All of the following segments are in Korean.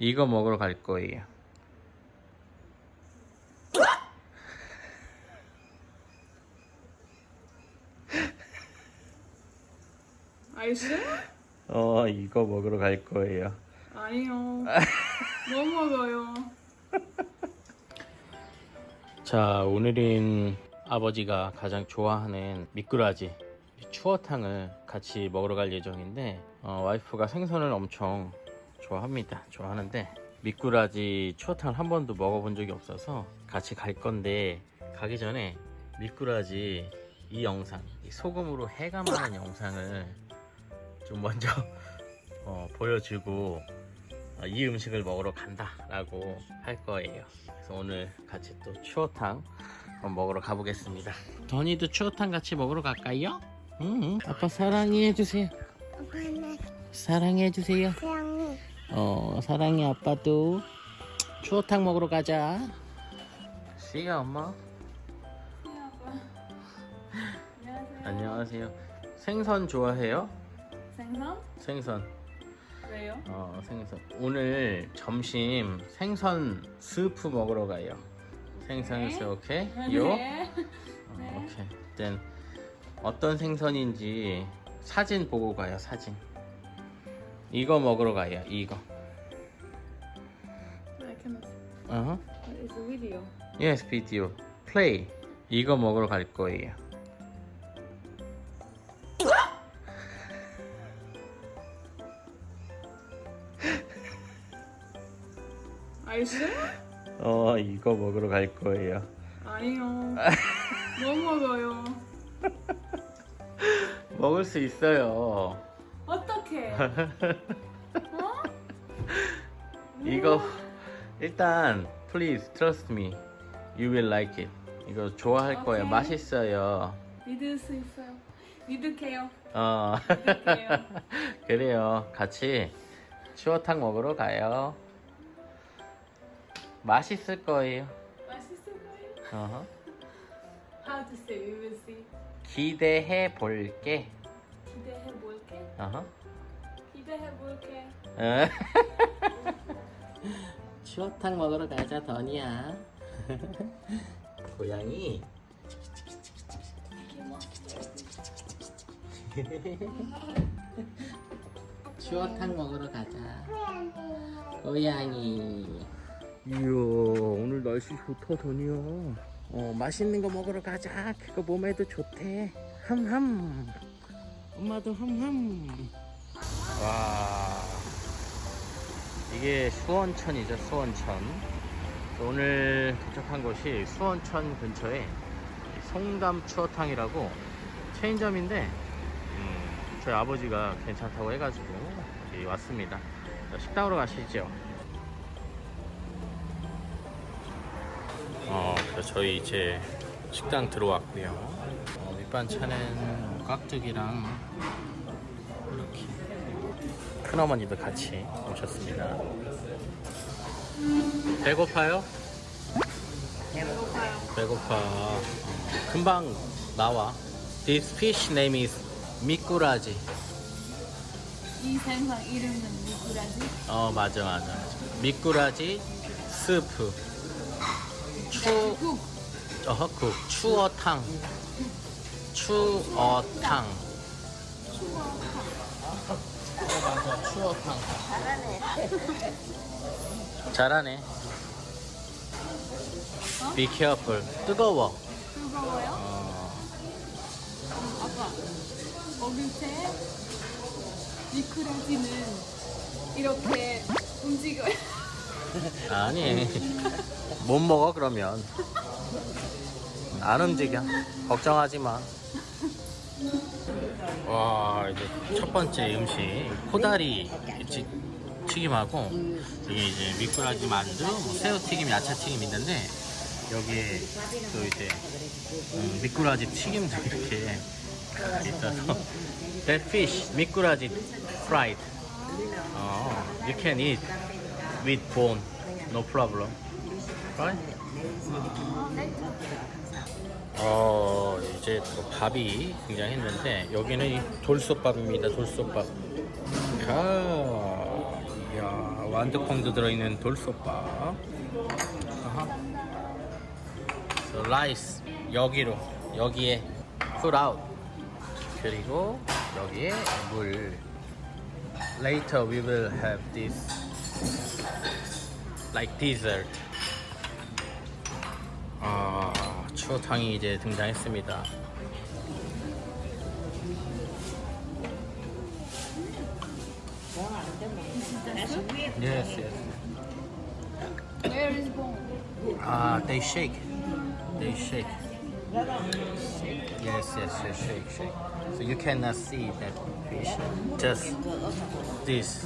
이거 먹으러 갈 거예요. 알지? 어, 이거 먹으러 갈 거예요. 아니요. 못 먹어요. 자, 오늘은 아버지가 가장 좋아하는 미꾸라지 추어탕을 같이 먹으러 갈 예정인데 어, 와이프가 생선을 엄청 좋아합니다. 좋아하는데 미꾸라지 추어탕을 한 번도 먹어본 적이 없어서 같이 갈 건데 가기 전에 미꾸라지 이 영상, 이 소금으로 해감하는 영상을 좀 먼저 어, 보여주고 어, 이 음식을 먹으러 간다라고 할 거예요. 그래서 오늘 같이 또 추어탕 한번 먹으러 가보겠습니다. 더니도 추어탕 같이 먹으러 갈까요? 응. 아빠 사랑해. 아빠는 사랑해 해주세요. 어 사랑해 아빠도 추어탕 먹으러 가자. 씨야 엄마. 안녕하세요. 생선 좋아해요? 생선? 생선. 왜요? 어 생선. 오늘 점심 생선 스프 먹으러 가요. 생선 네. 스프 오케이? 요? 네. 어, 오케이. 일단 어떤 생선인지 사진 보고 가요. 사진. 이거 먹으러 가요. 이거. I cannot. 어허. It's a video. Yes, video. Play. 이거 먹으러 갈 거예요. 알지? 어, 이거 먹으러 갈 거예요. 아니요. 못 먹어요. 먹을 수 있어요. 어? 이거 일단 please trust me. You will like it. 이거 좋아할 거예요. 오케이. 맛있어요. 믿을 수 있어요. 믿을게요. 어. 믿을게요. 그래요. 같이 추어탕 먹으러 가요. 맛있을 거예요. 맛있을 거예요. 어허. How to say we will see. 기대해 볼게. 기대해 볼게. 어허. 기대해 볼게. 어. 추어탕 먹으러 가자, 더니야. 고양이. 추어탕 먹으러 가자. 고양이. 이야, 오늘 날씨 좋다, 더니야. 어, 맛있는 거 먹으러 가자. 그거 몸에도 좋대. 함함. 엄마도 함함. 와. 이게 수원천이죠, 수원천. 오늘 도착한 곳이 수원천 근처에 송담 추어탕이라고 체인점인데, 음, 저희 아버지가 괜찮다고 해가지고 왔습니다. 자, 식당으로 가시죠. 어, 저희 이제 식당 들어왔고요. 어, 밑반찬은 깍두기랑 큰어머니도 같이 오셨습니다. 배고파요? 배고파요. 배고파. 어, 금방 나와. This fish name is 미꾸라지. 이 생선 이름은 미꾸라지. 어 맞아 맞아 맞아. 미꾸라지 스프. 추 국. 어국 추어탕. 추어탕. 어, 맞아 추어탕. 잘하네. Be careful. 뜨거워. 뜨거워요? 어, 아빠. 먹을 때 미꾸라지는 이렇게 움직여요. 아니 못 먹어 그러면 안 움직여 걱정하지 마. 와 이제 첫 번째 음식 코다리 치, 튀김하고 이게 이제 미꾸라지 만두, 뭐 새우튀김, 야채튀김 있는데 여기에 또 이제 음, 미꾸라지 튀김도 이렇게 있어서 fish 미꾸라지 fried. 어, you can eat with bone, no problem. Right? 어, 이제 또 밥이 등장했는데 여기는 이 돌솥밥입니다. 돌솥밥. 아, 이야, 완두콩도 들어있는 돌솥밥. So, 라이스 여기로 여기에 put out 그리고 여기에 물. Later we will have this like dessert. 아 추어탕이 이제 등장했습니다. Yes, yes. Where is bone? Ah, they shake. They shake. Yes, yes, yes, shake, shake. So you cannot see that fish. Just this.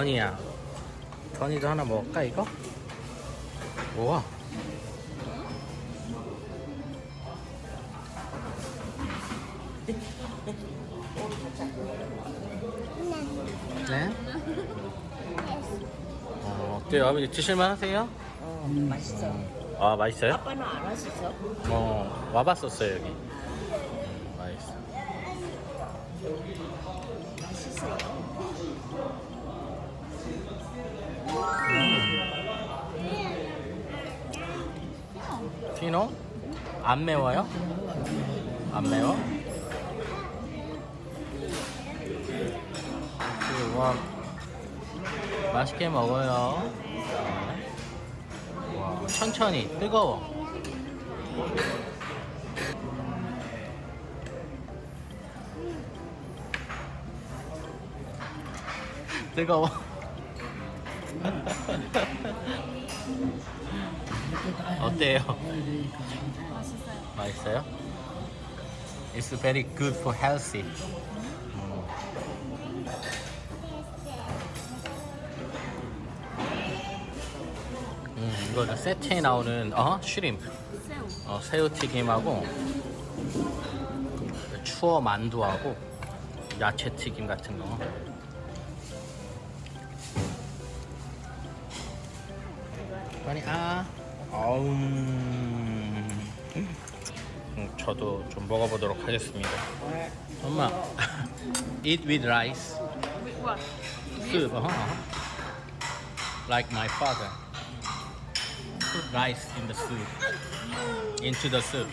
선이야. 선이도 하나 먹을까 이거? 우와. 네? 어, 어때요? 아버지 드실만 하세요? 어, 맛있어. 아, 맛있어요? 아빠는 안 하셨어? 어, 와봤었어요, 여기. 안 매워요? 안 매워? 그, 와, 맛있게 먹어요. 와, 천천히, 뜨거워. 뜨거워. 어때요? 맛있어요. 맛있어요? It's very good for healthy. 음, 이거는 세트에 나오는 어 슈림프, 새우. 어, 새우 튀김하고 추어 만두하고 야채 튀김 같은 거. 아니 아, 아우. 음, 저도 좀 먹어보도록 하겠습니다. 엄마, eat with rice, With what? soup, uh like my father. Put rice in the soup, into the soup.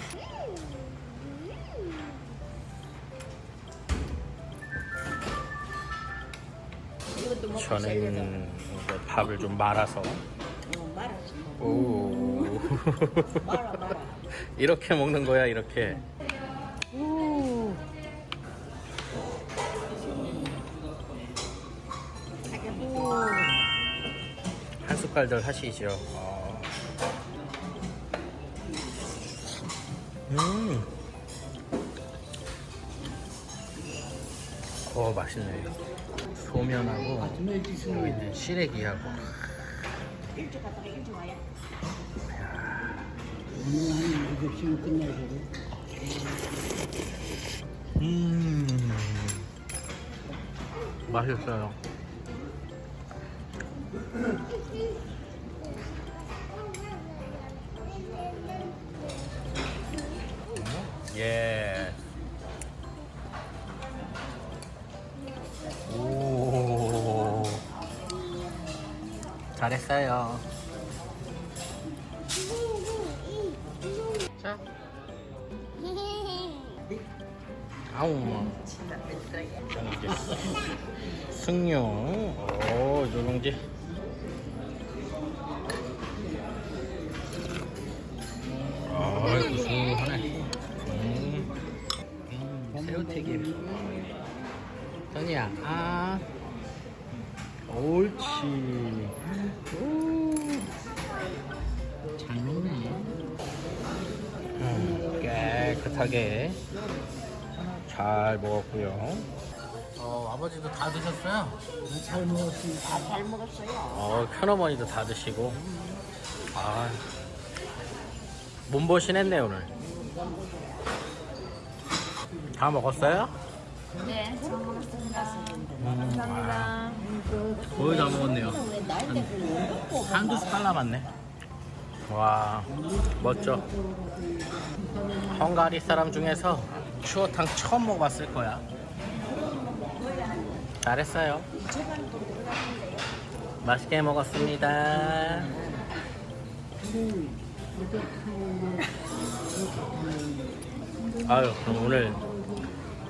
저는 이거 밥을 좀 말아서. 어, 말았어. 오. 말아, 말아. 이렇게 먹는 거야 이렇게. 한 숟갈들 하시죠. 어. 음. 어 맛있네요. 소면하고 여기 있는 시래기하고. 일찍 갔다가 일찍 와야. 음. 맛있어요. 예. 잘했어요. 자. 아우. 승용, 오 누룽지. 아, 음, 새우튀김. 선이야, 아, 옳지. 깨끗하게 잘 먹었고요. 어, 아버지도 다 드셨어요? 잘 먹었습니다. 아, 잘 먹었어요. 어, 큰어머니도 다 드시고. 아, 몸보신 했네, 오늘. 다 먹었어요? 네, 잘 먹었습니다. 감사합니다. 거의 다 먹었네요. 왜날 데리고 한두 숟갈 남았네. 와, 멋져. 헝가리 사람 중에서 추어탕 처음 먹어봤을 거야. 잘했어요. 맛있게 먹었습니다. 아유, 그럼 오늘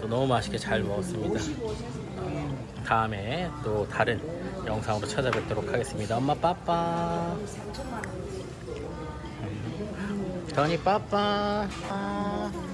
또 너무 맛있게 잘 먹었습니다. 다음에 또 다른 영상으로 찾아뵙도록 하겠습니다. 엄마 빠빠. 더니 빠빠. 아.